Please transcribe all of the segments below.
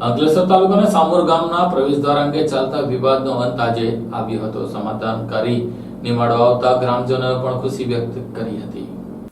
અંકલેશ્વર તાલુકાના સામોર ગામના પ્રવેશદ્વાર અંગે ચાલતા વિવાદનો અંત આજે આવ્યો હતો. સમાધાનકારી નિમાડો આવતા ગ્રામજનોએ પણ ખુશી વ્યક્ત કરી હતી.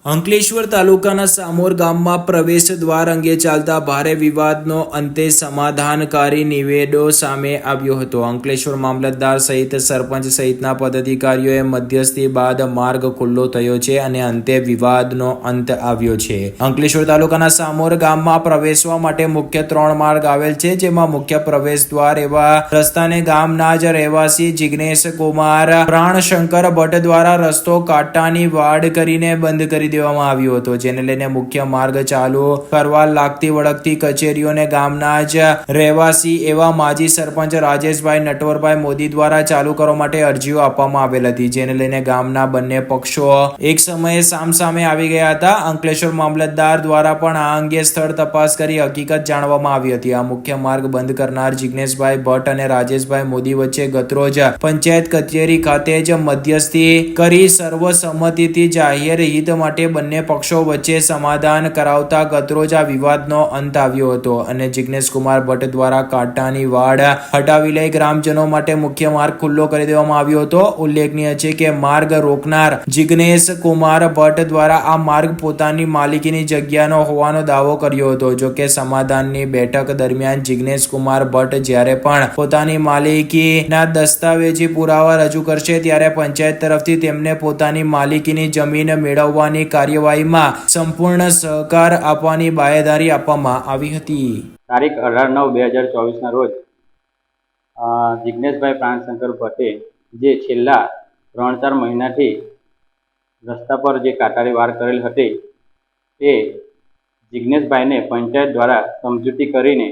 અંકલેશ્વર તાલુકાના સામોર ગામમાં પ્રવેશ દ્વાર અંગે ચાલતા ભારે વિવાદનો અંતે સમાધાનકારી નિવેડો સામે આવ્યો હતો. અંકલેશ્વર મામલતદાર સહિત સરપંચ સહિતના પદાધિકારીઓએ મધ્યસ્થી બાદ માર્ગ ખુલ્લો થયો છે અને અંતે વિવાદનો અંત આવ્યો છે. અંકલેશ્વર તાલુકાના સામોર ગામમાં પ્રવેશવા માટે મુખ્ય ત્રણ માર્ગ આવેલ છે, જેમાં મુખ્ય પ્રવેશ દ્વાર એવા રસ્તાને ગામના જ રહેવાસી જિગ્નેશ કુમાર, પ્રાણશંકર ભટ્ટ દ્વારા રસ્તો કાટાની વાડ કરીને બંધ કરી દેવામાં આવ્યો હતો, જેને લઈને મુખ્ય માર્ગ ચાલુ કરવા લાગતી વળગતી કચેરીઓને ગામના જ રહેવાસી એવા માજી સરપંચ રાજેશભાઈ નટવરભાઈ મોદી દ્વારા ચાલુ કરવા માટે અરજીઓ આપવામાં આવેલ હતી, જેને લઈને ગામના બંને પક્ષો એક સમયે સામસામે આવી ગયા હતા. અંકલેશ્વર મામલતદાર દ્વારા પણ આ અંગે સ્થળ તપાસ કરી હકીકત જાણવામાં આવી હતી. આ મુખ્ય માર્ગ બંધ કરનાર જિગ્નેશભાઈ ભટ્ટ અને રાજેશભાઈ મોદી વચ્ચે ગતરોજ પંચાયત કચેરી ખાતે જ મધ્યસ્થી કરી સર્વસંમતિથી જાહેર હિત માટે બંને પક્ષો વચ્ચે સમાધાન કરાવતા ગતરોજ આ વિવાદનો અંત આવ્યો હતો અને જિગ્નેશ કુમાર ભટ્ટ દ્વારા કાંટાની વાડ હટાવી લઈ ગ્રામજનો માટે મુખ્ય માર્ગ ખુલ્લો કરી દેવામાં આવ્યો હતો. ઉલ્લેખનીય છે કે માર્ગ રોકનાર જિગ્નેશ કુમાર ભટ્ટ દ્વારા આ માર્ગ પોતાની માલિકીની જગ્યાનો હોવાનો દાવો કર્યો હતો. જો કે સમાધાનની બેઠક દરમિયાન જિગ્નેશ કુમાર ભટ્ટ જ્યારે પણ પોતાની માલિકીના દસ્તાવેજી પુરાવા રજૂ કરશે ત્યારે પંચાયત તરફથી તેમને પોતાની માલિકીની જમીન મેળવવાની કાર્યવાહીમાં સંપૂર્ણ સહકાર આપવાની બાહેધારી આપવામાં આવી હતી. તારીખ અઢાર નવ બે હજાર ચોવીસના રોજ જિજ્ઞેશભાઈ પ્રાણશંકર ભટ્ટે જે છેલ્લા ત્રણ ચાર મહિનાથી રસ્તા પર જે કાટારી વાર કરેલ હતી, તે જિજ્ઞેશભાઈને પંચાયત દ્વારા સમજૂતી કરીને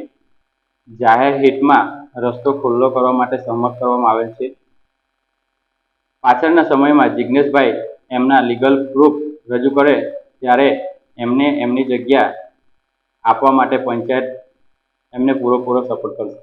જાહેર હિતમાં રસ્તો ખુલ્લો કરવા માટે સહમત કરવામાં આવેલ છે. પાછળના સમયમાં જિજ્ઞેશભાઈ એમના લીગલ પ્રૂફ રજૂ કરે ત્યારે એમને એમની જગ્યા આપવા માટે પંચાયત એમને પૂરેપૂરો પૂરો સપોર્ટ કરશે.